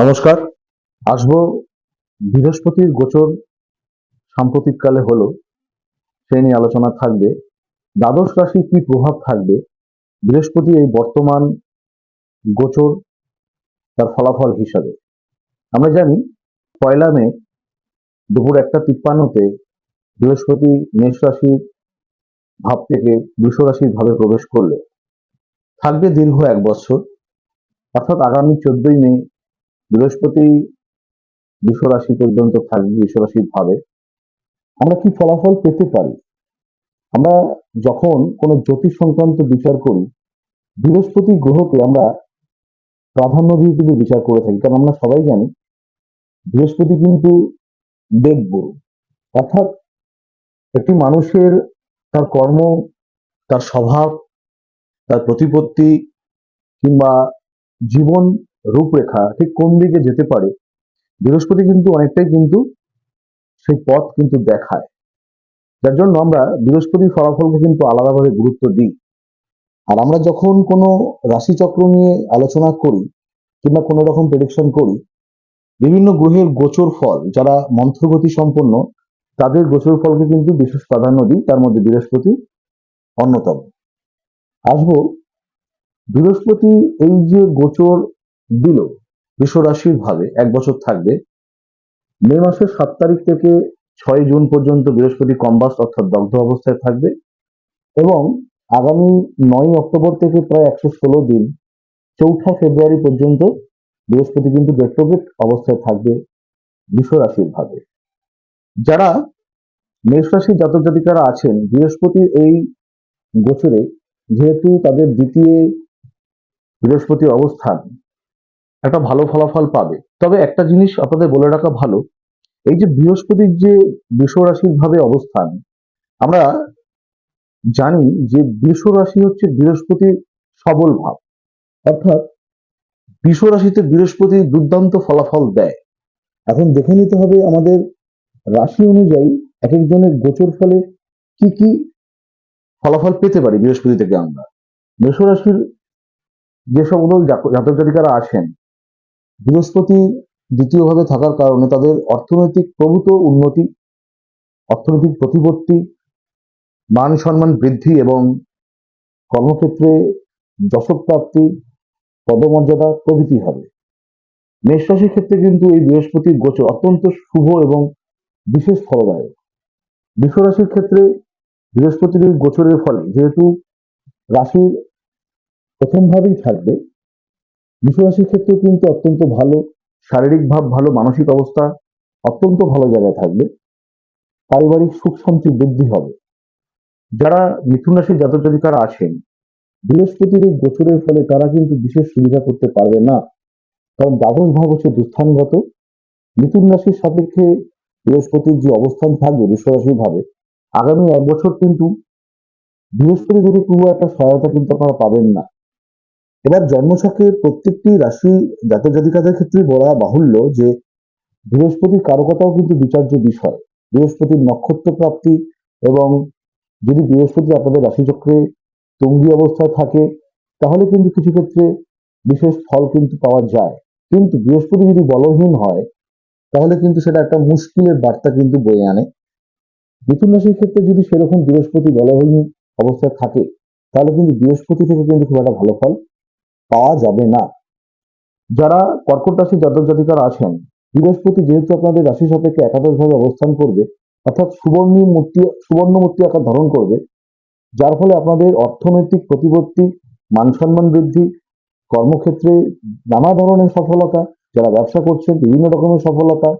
নমস্কার। আসব বৃহস্পতির গোচর সাম্প্রতিককালে হলো সেই নিয়ে আলোচনা থাকবে। দ্বাদশ রাশি কি প্রভাব থাকবে? বৃহস্পতি এই বর্তমান গোচর তার ফলাফল হিসাবে। আমরা জানি, পয়লা মে দুপুর একটা তিপ্পান্নতে বৃহস্পতি মেষ রাশির ভাব থেকে বৃষ রাশির ভাবে প্রবেশ করল। থাকবে দীর্ঘ এক বছর, অর্থাৎ আগামী চোদ্দই মে বৃহস্পতি বৃষ রাশি পর্যন্ত থাকবে বৃষ রাশির ভাবে। আমরা কি ফলাফল পেতে পারি? আমরা যখন কোনো জ্যোতিষ সংক্রান্ত বিচার করি, বৃহস্পতি গ্রহকে আমরা প্রাধান্য দিয়ে কিন্তু বিচার করে থাকি। কারণ আমরা সবাই জানি, বৃহস্পতি কিন্তু দেবগুরু। অর্থাৎ একটি মানুষের তার কর্ম, তার স্বভাব, তার প্রতিপত্তি কিংবা জীবন রূপরেখা ঠিক কোন দিকে যেতে পারে, বৃহস্পতি কিন্তু অনেকটাই কিন্তু সেই পথ কিন্তু দেখায়। যার জন্য আমরা বৃহস্পতির ফলাফলকে কিন্তু আলাদাভাবে গুরুত্ব দিই। আর আমরা যখন কোনো রাশিচক্র নিয়ে আলোচনা করি কিংবা কোনো রকম প্রেডিকশন করি, বিভিন্ন গ্রহের গোচর ফল যারা মন্ত্রগতি সম্পন্ন, তাদের গোচর ফলকে কিন্তু বিশেষ প্রাধান্য দিই, তার মধ্যে বৃহস্পতি অন্যতম। আসব, বৃহস্পতি এই যে গোচর দিল। বৃষ রাশির ভাবে এক বছর থাকবে। মে মাসের সাত তারিখ থেকে ছয় জুন পর্যন্ত বৃহস্পতি কম্বাস অর্থাৎ দগ্ধ অবস্থায় থাকবে এবং আগামী নয় অক্টোবর থেকে প্রায় একশো ষোলো দিন চৌঠা ফেব্রুয়ারি পর্যন্ত বৃহস্পতি কিন্তু গেট্রোগেট অবস্থায় থাকবে রাশির ভাবে। যারা মেষ রাশির জাতক জাতিকারা আছেন, বৃহস্পতির এই গোচরে যেহেতু তাদের দ্বিতীয় বৃহস্পতির অবস্থান একটা ভালো ফলাফল পাবে। তবে একটা জিনিস আপনাদের বলে রাখা ভালো, এই যে বৃহস্পতির যে বৃষ রাশির ভাবে অবস্থান, আমরা জানি যে বৃষ রাশি হচ্ছে বৃহস্পতির সবল ভাব। অর্থাৎ বৃষ রাশিতে বৃহস্পতি দুর্দান্ত ফলাফল দেয়। এখন দেখে নিতে হবে আমাদের রাশি অনুযায়ী এক একজনের গোচর ফলে কি কি ফলাফল পেতে পারি বৃহস্পতি থেকে আমরা। মেষ রাশির যে সকল জাতক জাতিকারা আছেন বৃহস্পতি দ্বিতীয়ভাবে থাকার কারণে তাদের অর্থনৈতিক প্রভূত উন্নতি, অর্থনৈতিক প্রতিপত্তি, মান সম্মান বৃদ্ধি এবং কর্মক্ষেত্রে যশপ্রাপ্তি পদমর্যাদা প্রভৃতি হবে। মেষ রাশির ক্ষেত্রে কিন্তু এই বৃহস্পতির গোচর অত্যন্ত শুভ এবং বিশেষ ফলদায়ক। বৃষ রাশির ক্ষেত্রে বৃহস্পতির গোচরের ফলে যেহেতু রাশির প্রথমভাবেই থাকবে বৃষ রাশির ক্ষেত্রেও কিন্তু অত্যন্ত ভালো, শারীরিক ভাব ভালো, মানসিক অবস্থা অত্যন্ত ভালো জায়গায় থাকবে। পারিবারিক সুখ শান্তি বৃদ্ধি হবে। যারা মিথুন রাশির জাতক জাতিকারা আছেন, বৃহস্পতির এই গোচরের ফলে তারা কিন্তু বিশেষ সুবিধা করতে পারবে না। কারণ দ্বাদশ ভাব হচ্ছে দুস্থানগত। মিথুন রাশির সাপেক্ষে বৃহস্পতির যে অবস্থান থাকবে বিশ্বরাশির ভাবে আগামী এক বছর কিন্তু বৃহস্পতি থেকে খুব একটা সহায়তা কিন্তু আপনারা পাবেন না। এবার জন্মছকের প্রত্যেকটি রাশি জাতক জাতিকাদের ক্ষেত্রে বলা বাহুল্য যে বৃহস্পতির কারকতাও কিন্তু বিচার্য বিষয়। বৃহস্পতির নক্ষত্র প্রাপ্তি এবং যদি বৃহস্পতি আপনাদের রাশিচক্রে তঙ্গি অবস্থায় থাকে, তাহলে কিন্তু কিছু ক্ষেত্রে বিশেষ ফল কিন্তু পাওয়া যায়। কিন্তু বৃহস্পতি যদি বলহীন হয়, তাহলে কিন্তু সেটা একটা মুশকিলের বার্তা কিন্তু বয়ে আনে। মিথুন রাশির ক্ষেত্রে যদি সেরকম বৃহস্পতি বলহীন অবস্থায় থাকে, তাহলে কিন্তু বৃহস্পতি থেকে কিন্তু খুব একটা ভালো ফল পাওয়া যাবে না। যারা কর্কট রাশি জাতক জাতিকারা আছেন, বৃহস্পতি যেহেতু আপনাদের রাশি সাপেক্ষে একাদশ ভাবে অবস্থান করবে, অর্থাৎ সুবর্ণ মূর্তি সুবর্ণ মূর্তি আকার ধারণ করবে, যার ফলে আপনাদের অর্থনৈতিক প্রতিপত্তি মান সম্মান বৃদ্ধি, কর্মক্ষেত্রে নানা ধরনের সফলতা, যারা ব্যবসা করছেন, বিভিন্ন রকমের সফলতা,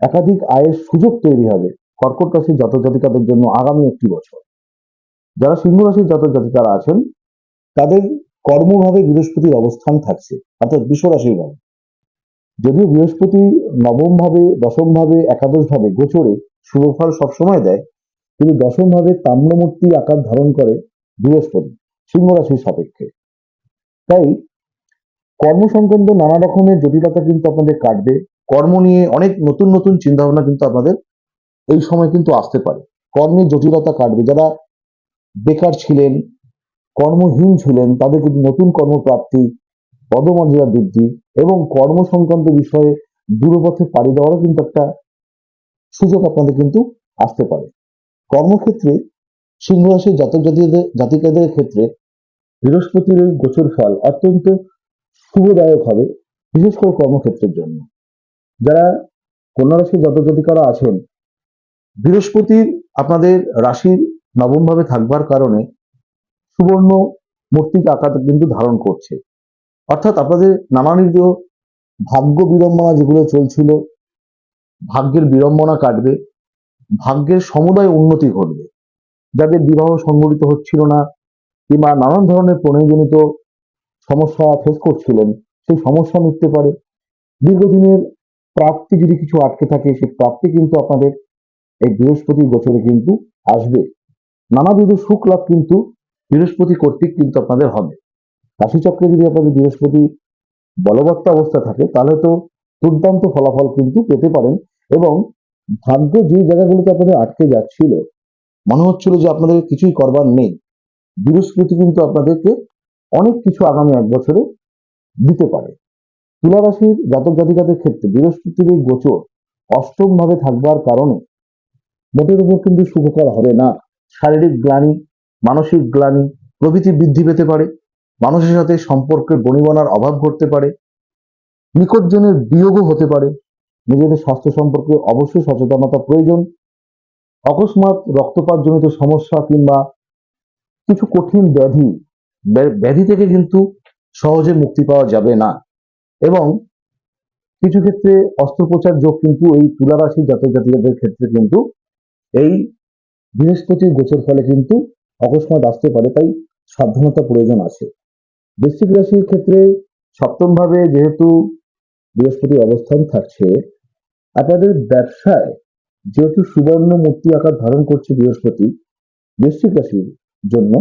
একাধিক আয়ের সুযোগ তৈরি হবে কর্কট রাশির জাতক জাতিকাদের জন্য আগামী একটি বছর। যারা সিংহ রাশির জাতক জাতিকারা আছেন, তাদের কর্মভাবে বৃহস্পতির অবস্থান থাকছে, অর্থাৎ বিশ্ব রাশির ভাবে। যদিও বৃহস্পতি নবম ভাবে দশম ভাবে একাদশ ভাবে গোচরে শুভফল সবসময় দেয়, কিন্তু দশম ভাবে তাম্রমূর্তি আকার ধারণ করে বৃহস্পতি সিংহ রাশির সাপেক্ষে। তাই কর্ম সংক্রান্ত নানা রকমের জটিলতা কিন্তু আপনাদের কাটবে। কর্ম নিয়ে অনেক নতুন নতুন চিন্তা ভাবনা কিন্তু আপনাদের এই সময় কিন্তু আসতে পারে। কর্মের জটিলতা কাটবে। যারা বেকার ছিলেন কর্মহীন ছিলেন তাদের কিন্তু নতুন কর্মপ্রাপ্তি, পদমর্যাদা বৃদ্ধি এবং কর্ম সংক্রান্ত বিষয়ে দূরপথে পাড়ি দেওয়ারও কিন্তু একটা সুযোগ আপনাদের কিন্তু আসতে পারে। কর্মক্ষেত্রে সিংহ রাশির জাতক জাতিদের, জাতিকাদের ক্ষেত্রে বৃহস্পতির এই গোচর ফল অত্যন্ত শুভদায়ক হবে, বিশেষ করে কর্মক্ষেত্রের জন্য। যারা কন্যা রাশির জাতক জাতিকারা আছেন বৃহস্পতির আপনাদের রাশির নবম ভাবে থাকবার কারণে সুবর্ণ মূর্তিকে আকার কিন্তু ধারণ করছে। অর্থাৎ আপনাদের নানানিধ ভাগ্য বিড়ম্বনা যেগুলো চলছিল, ভাগ্যের বিড়ম্বনা কাটবে, ভাগ্যের সমুদায় উন্নতি ঘটবে। যাদের বিবাহ সংগঠিত হচ্ছিল না, কিংবা নানান ধরনের প্রণয়জনিত সমস্যা ফেস করছিলেন, সেই সমস্যা মিটতে পারে। দীর্ঘদিনের প্রাপ্তি যদি কিছু আটকে থাকে, সেই প্রাপ্তি কিন্তু আপনাদের এই বৃহস্পতি গোচরে কিন্তু আসবে। নানাবিধ সুখ লাভ কিন্তু বৃহস্পতি কর্তৃক কিন্তু আপনাদের হবে। রাশিচক্রে যদি আপনাদের বৃহস্পতি বলবত্ত অবস্থা থাকে, তাহলে তো দুর্দান্ত ফলাফল কিন্তু পেতে পারেন এবং ভাগ্য যে জায়গাগুলোতে আপনাদের আটকে যাচ্ছিল, মনে হচ্ছিল যে আপনাদের কিছুই করবার নেই। বৃহস্পতি কিন্তু আপনাদেরকে অনেক কিছু আগামী এক বছরে দিতে পারে। তুলা রাশির জাতক জাতিকাদের ক্ষেত্রে বৃহস্পতির এই গোচর অষ্টমভাবে থাকবার কারণে মোটের উপর কিন্তু সুখকর হবে না। শারীরিক গ্লানি মানসিক গ্লানি প্রভৃতি বৃদ্ধি পেতে পারে, মানুষের সাথে সম্পর্কের বনিবনার অভাব ঘটতে পারে, নিকটজনের বিয়োগও হতে পারে, নিজেদের স্বাস্থ্য সম্পর্কে অবশ্যই সচেতনতা প্রয়োজন, অকস্মাৎ রক্তপাতজনিত সমস্যা কিংবা কিছু কঠিন ব্যাধি ব্যাধি থেকে কিন্তু সহজে মুক্তি পাওয়া যাবে না এবং কিছু ক্ষেত্রে অস্ত্রোপচার যোগ কিন্তু এই তুলা রাশি জাতক জাতিকাদের ক্ষেত্রে কিন্তু এই বৃহস্পতির গোচর ফলে কিন্তু অকস্মাৎ আসতে পারে, তাই সাবধানতা প্রয়োজন আছে। বৃশ্চিক রাশির ক্ষেত্রে সপ্তম ভাবে যেহেতু বৃহস্পতির অবস্থান থাকছে, আপনাদের ব্যবসায় যেহেতু সুবর্ণ মূর্তি আকার ধারণ করছে বৃহস্পতি, বৃশ্চিক রাশির জন্য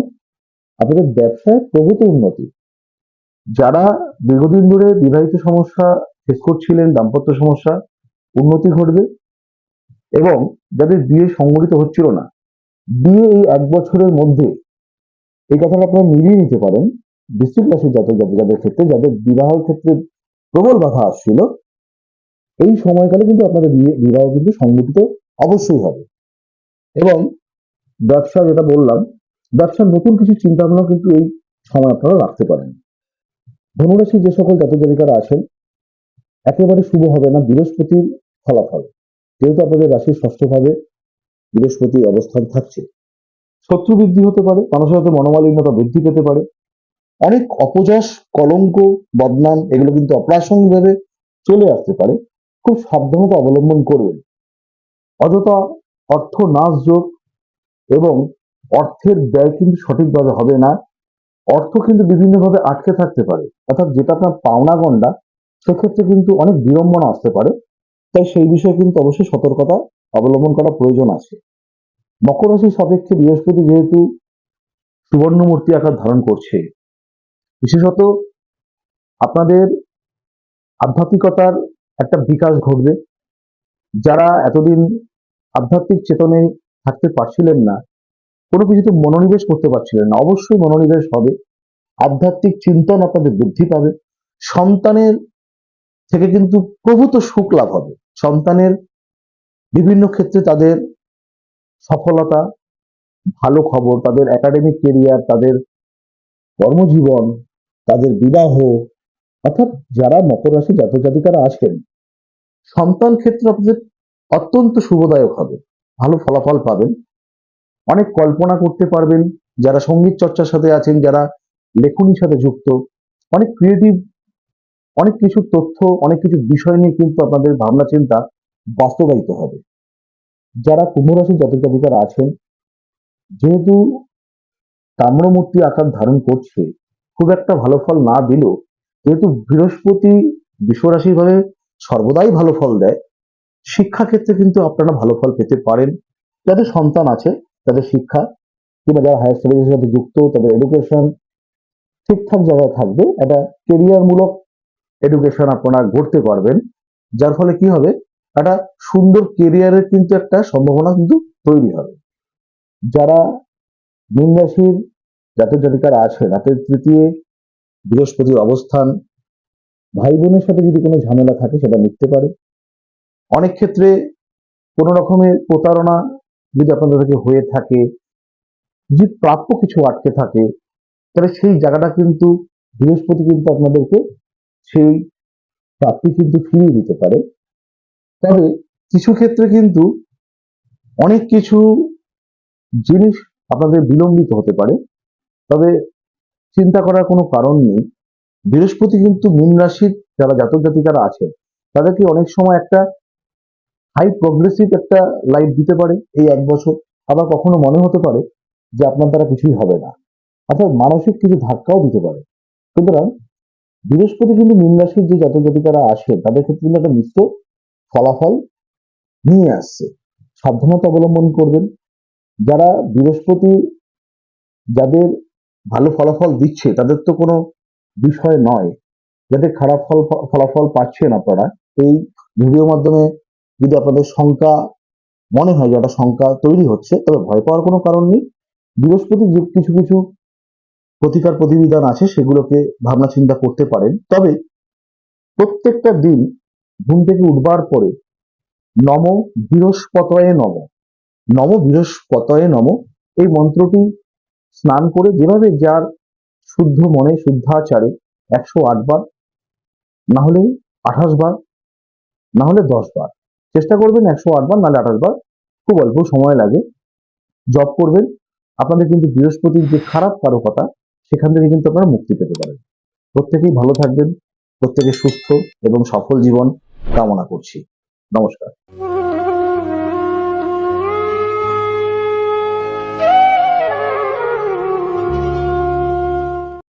আপনাদের ব্যবসায় প্রভূত উন্নতি। যারা দীর্ঘদিন ধরে বিবাহিত সমস্যা ফেস করছিলেন, দাম্পত্য সমস্যা, উন্নতি ঘটবে এবং যাদের বিয়ে সংগঠিত হচ্ছিল না বিয়ে এই এক বছরের মধ্যে এই কথাটা আপনারা মিলিয়ে নিতে পারেন। বৃশ্চিক রাশির জাতক জাতিকাদের ক্ষেত্রে যাদের বিবাহের ক্ষেত্রে প্রবল বাধা আসছিল, এই সময়কালে কিন্তু আপনাদের বিবাহ কিন্তু সংগঠিত অবশ্যই হবে। এবং ব্যবসা যেটা বললাম, ব্যবসার নতুন কিছু চিন্তা ভাবনা কিন্তু এই সময় আপনারা রাখতে পারেন। ধনুরাশি যে সকল জাতক জাতিকারা আছেন, একেবারে শুভ হবে না, বৃহস্পতির ফলাফল। যেহেতু আপনাদের রাশির ষষ্ঠভাবে বৃহস্পতি অবস্থান থাকছে। শত্রু বৃদ্ধি হতে পারে, মানুষের সাথে মনোমালিন্যতা বৃদ্ধি পেতে পারে। অনেক অপযশ, কলঙ্ক, বদনাম এগুলো কিন্তু অপ্রাসঙ্গিকভাবে চলে আসতে পারে। খুব সাবধানতা অবলম্বন করবেন। অযথা অর্থ নাশ যোগ এবং অর্থের ব্যয় কিন্তু সঠিকভাবে হবে না। অর্থ কিন্তু বিভিন্নভাবে আটকে থাকতে পারে। অর্থাৎ যেটা আপনার পাওনা গন্ডা সেক্ষেত্রে কিন্তু অনেক বিড়ম্বনা আসতে পারে। তাই সেই বিষয়ে কিন্তু অবশ্যই সতর্কতা অবলম্বন করা প্রয়োজন আছে। মকর রাশির সাপেক্ষে বৃহস্পতি যেহেতু সুবর্ণ মূর্তি আকার ধারণ করছে, বিশেষত আপনাদের আধ্যাত্মিকতার একটা বিকাশ ঘটবে। যারা এতদিন আধ্যাত্মিক চেতনে থাকতে পারছিলেন না, কোনো কিছুতে মনোনিবেশ করতে পারছিলেন না, অবশ্যই মনোনিবেশ হবে। আধ্যাত্মিক চিন্তন আপনাদের বৃদ্ধি পাবে। সন্তানের থেকে কিন্তু প্রভূত সুখ লাভ হবে। সন্তানের বিভিন্ন ক্ষেত্রে তাদের সফলতা, ভালো খবর, তাদের একাডেমিক কেরিয়ার তাদের কর্মজীবন, তাদের বিবাহ, অর্থাৎ যারা মকর রাশি জাতক জাতিকারা আছেন, সন্তান ক্ষেত্রে আপনাদের অত্যন্ত শুভদায়ক হবে, ভালো ফলাফল পাবেন। অনেক কল্পনা করতে পারবেন, যারা সংগীত চর্চার সাথে আছেন, যারা লেখনির সাথে যুক্ত, অনেক ক্রিয়েটিভ অনেক কিছু তথ্য, অনেক কিছু বিষয় নিয়ে কিন্তু আপনাদের ভাবনা চিন্তা বাস্তবায়িত হবে। যারা কুম্ভ রাশির জাতক জাতিকারা আছেন, যেহেতু তাম্রমূর্তি আকার ধারণ করছে, খুব একটা ভালো ফল না দিলেও, যেহেতু বৃহস্পতি বিশ্বরাশি ভাবে সর্বদাই ভালো ফল দেয় শিক্ষা ক্ষেত্রে কিন্তু আপনারা ভালো ফল পেতে পারেন। যাদের সন্তান আছে, তাদের শিক্ষা, কিংবা যারা হায়ার স্টাডিজের সাথে যুক্ত, তাদের এডুকেশন ঠিকঠাক জায়গায় থাকবে। একটা কেরিয়ার মূলক এডুকেশন আপনারা গড়তে পারবেন। যার ফলে কি হবে? একটা সুন্দর কেরিয়ারের কিন্তু একটা সম্ভাবনা কিন্তু তৈরি হবে। যারা মীন রাশির জাতক জাতিকারা আছেন রাতের তৃতীয় বৃহস্পতির অবস্থান ভাই বোনের সাথে যদি কোনো ঝামেলা থাকে সেটা মিটতে পারে। অনেক ক্ষেত্রে কোনো রকমের প্রতারণা যদি আপনাদের থেকে হয়ে থাকে যে প্রাপ্য কিছু আটকে থাকে, তাহলে সেই জায়গাটা কিন্তু বৃহস্পতি কিন্তু আপনাদেরকে সেই প্রাপ্তি কিন্তু ফিরিয়ে দিতে পারে। তবে কিছু ক্ষেত্রে কিন্তু অনেক কিছু জিনিস আপনাদের বিলম্বিত হতে পারে। তবে চিন্তা করার কোনো কারণ নেই। বৃহস্পতি কিন্তু মীন রাশির যারা জাতক জাতিকারা আছেন, তাদেরকে অনেক সময় একটা হাই প্রগ্রেসিভ একটা লাইফ দিতে পারে এই এক বছর। আবার কখনো মনে হতে পারে যে আপনার দ্বারা কিছুই হবে না। অর্থাৎ মানসিক কিছু ধাক্কাও দিতে পারে। সুতরাং বৃহস্পতি কিন্তু মীন রাশির যে জাতক জাতিকারা আসেন তাদের ক্ষেত্রে কিন্তু একটা মিশ্র ফলাফল নিয়ে আসছে। সাবধানতা অবলম্বন করবেন। যারা বৃহস্পতি যাদের ভালো ফলাফল দিচ্ছে, তাদের তো কোনো বিষয় নয়। যাদের খারাপ ফল, ফলাফল পাচ্ছেন আপনারা, এই ভিডিওর মাধ্যমে যদি আপনাদের শঙ্কা মনে হয় যে একটা শঙ্কা তৈরি হচ্ছে, তবে ভয় পাওয়ার কোনো কারণ নেই। বৃহস্পতি যে কিছু কিছু প্রতিকার প্রতিবিধান আছে, সেগুলোকে ভাবনা চিন্তা করতে পারেন। তবে প্রত্যেকটা দিন ঘুম থেকে উঠবার পরে নম বৃহস্পতয়ে নম নম বৃহস্পতয়ে নম, এই মন্ত্রটি স্নান করে যেভাবে যার শুদ্ধ মনে শুদ্ধাচারে একশো আট বার, না হলে আঠাশ বার, না হলে দশ বার, চেষ্টা করবেন একশো আট বার নাহলে আঠাশ বার, খুব অল্প সময় লাগে জব করবেন। আপনাদের কিন্তু বৃহস্পতির যে খারাপ কারকতা, সেখান থেকে কিন্তু আপনারা মুক্তি পেতে পারেন। প্রত্যেকেই ভালো থাকবেন। প্রত্যেকে সুস্থ এবং সফল জীবন কামনা করছি। নমস্কার।